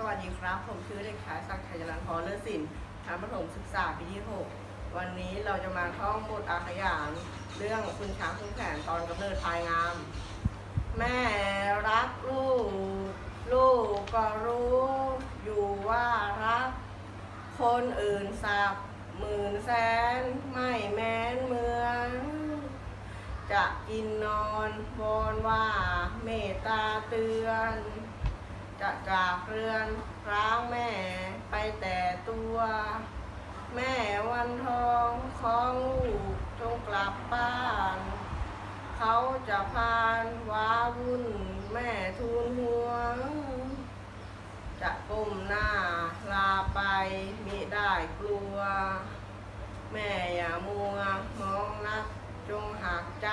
สวัสดีครับ ผมชื่อเด็กชายศักดิ์ชัยรันพรเลิศสินชั้นประถมศึกษาปีที่ 6 วันนี้เราจะมาท่องบทอาขยานเรื่องคุณช้างคุณแผนตอนกำเนิดพายงาม แม่รักลูก ลูกก็รู้อยู่ว่ารัก คนอื่นสับหมื่นแสนไม่แม้นเหมือนจะกินนอนวอนว่าเมตตาเตือน จะจากเรือนร้างแม่ไปแต่ตัว แม่วันทองของลูกจงกลับบ้าน เขาจะพานว้าวุ่นแม่ทูลหัวจะก้มหน้าลาไปมิได้กลัว แม่อย่ามัวมองนักจงหักใจ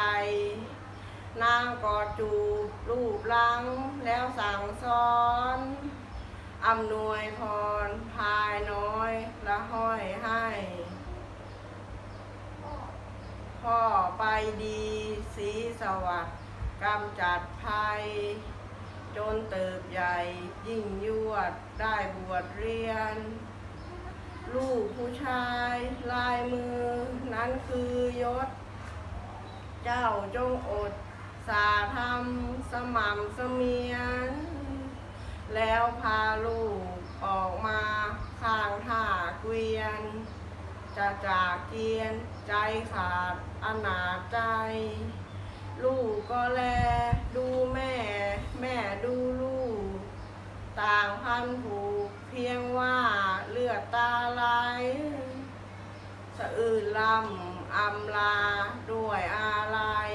นางกอดจูบรูปลังแล้วสั่งสอน อำนวยพร พายน้อย ละห้อยให้ พ่อไปดีสีสวัสดิ์กำจัดภัย จนเติบใหญ่ยิ่งยวดได้บวชเรียน ลูกผู้ชายลายมือ นั้นคือยศ เจ้าจงอด สาธรรม สม่ำเสมียน แล้วพาลูกออกมาข้างท่าเกวียน จะจากเกียนใจขาดอนาจใจ ลูกก็แล ดูแม่ แม่ดูลูก ต่างพันผูกเพียงว่าเลือดตาไหลสะอื่นลำอำลาด้วยอาลัย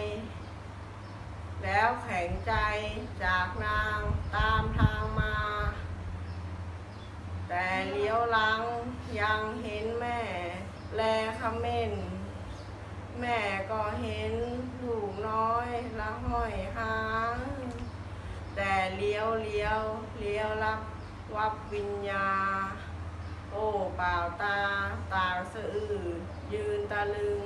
แล้วแข็งใจจากนางตามทางมา แต่เลี้ยวหลังยังเห็นแม่ แลคำเม่นแม่ก็เห็นลูกน้อยละห้อยหางแต่เลี้ยวเลี้ยวเลี้ยวรับวับวิญญา โอ้เปล่าตาตาสะอื้อยืนตะลึง